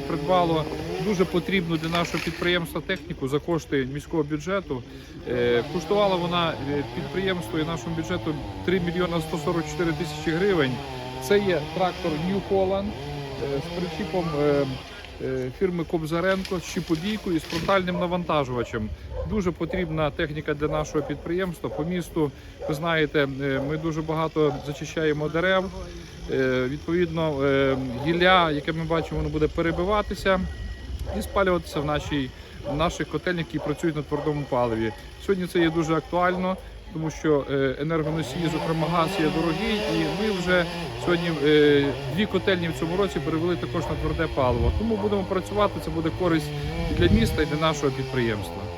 придбало дуже потрібну для нашого підприємства техніку за кошти міського бюджету. Е, Коштувала вона е, підприємству і нашому бюджету 3 мільйона 144 тисячі гривень. Це є трактор New Holland е, з причіпом фірми Кобзаренко з щіпобійкою і з фронтальним навантажувачем. Дуже потрібна техніка для нашого підприємства. По місту, ви знаєте, е, ми дуже багато зачищаємо дерев. Е, Відповідно, е, гілля, яке ми бачимо, воно буде перебиватися і спалюватися в нашій в наших котельнях, які працюють на твердому паливі. Сьогодні це є дуже актуально, тому що е, енергоносії, зокрема газ, є дорогий, і ми вже сьогодні е, дві котельні в цьому році перевели також на тверде паливо. Тому будемо працювати. Це буде користь і для міста, і для нашого підприємства.